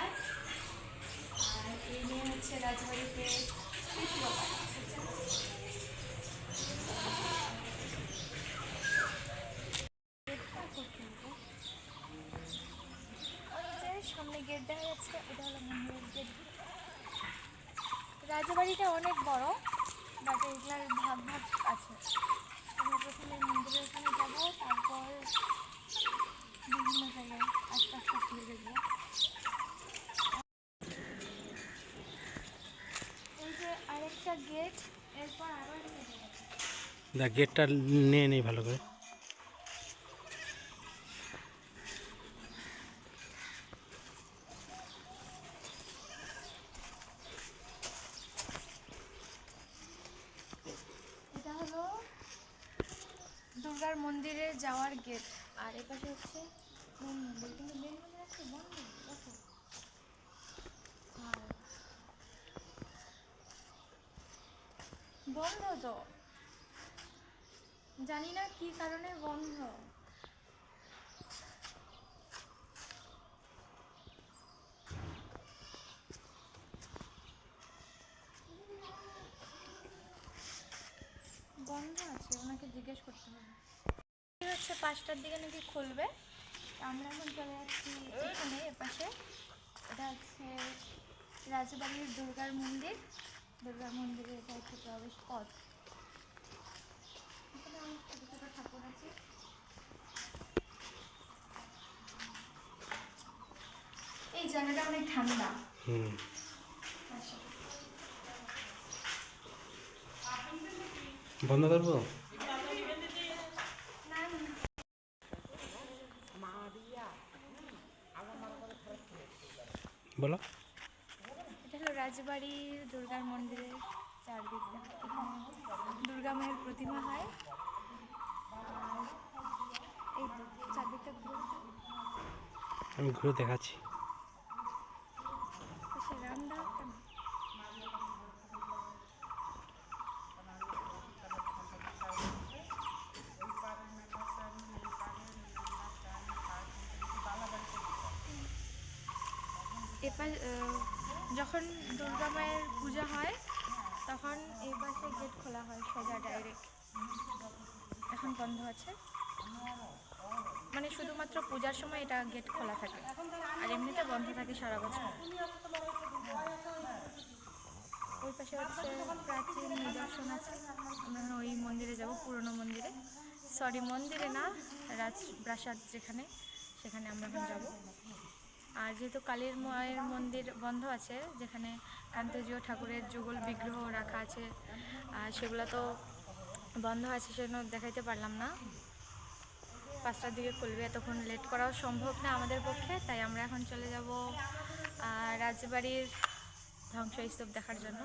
আর এই নিয়ে হচ্ছে রাজবাড়িতে তৃতীয় পাড়া সামনে গেট দেখা যাচ্ছে এটা হলো মন্দিরের গেট রাজবাড়িটা অনেক বড় বাট এগুলার ভাগ ভাগ আছে। আমরা প্রথমে মন্দিরের ওখানে যাব, তারপর দেখ গেটটা নিয়ে নেই ভালো করে। দুর্গার মন্দিরে যাওয়ার গেট আর এপাশে হচ্ছে মন্দির কিন্তু মেন মন্দির আছে বন্ধ দেখো আর বন্ধ। তো জানি না কি কারণে বন্ধ। বন্ধ আছে, ওনাকে জিজ্ঞেস করতে হবে। হচ্ছে পাঁচটার দিকে নাকি খুলবে। আমরা এখন চলে যাচ্ছি এখানে, এপাশে। এটা হচ্ছে রাজবাড়ির দুর্গার মন্দির। দুর্গার মন্দিরে এটা হচ্ছে প্রবেশ পথ। এখানে অনেক ছোটো ছোটো ঠাকুর আছে। এই জায়গাটা অনেক ঠান্ডা। হুম। বন্ধ করব? বলো। রাজবাড়ির দুর্গার মন্দিরের চারদিকটা দুর্গা মায়ের প্রতিমা হয়। আর এই চারদিকটা ঘুরে আমি ঘুরে দেখাচ্ছি। এপাশ আহ, যখন দুর্গা মায়ের পূজা হয়, তখন এই পাশে গেট খোলা হয় সোজা ডাইরেক্ট এখন বন্ধ আছে। মানে শুধুমাত্র পূজার সময় এটা গেট খোলা থাকে। আর এমনিতে বন্ধ থাকে সারা বছর। ওই পাশে হচ্ছে প্রাচীন নিদর্শন আছে। আমরা ওই মন্দিরে যাব, পুরনো মন্দিরে। সরি মন্দিরে না রাজপ্রাসাদ যেখানে, সেখানে আমরা এখন যাব। আর যেহেতু কালীর মায়ের মন্দির বন্ধ আছে, যেখানে কান্তজীয় ঠাকুরের যুগল বিগ্রহ রাখা আছে, আর সেগুলো তো বন্ধ আছে সেজন্য দেখাইতে পারলাম না। পাঁচটার দিকে খুলবে, এতক্ষণ লেট করাও সম্ভব না আমাদের পক্ষে, তাই আমরা এখন চলে যাব রাজবাড়ির ধ্বংসস্তূপ দেখার জন্য।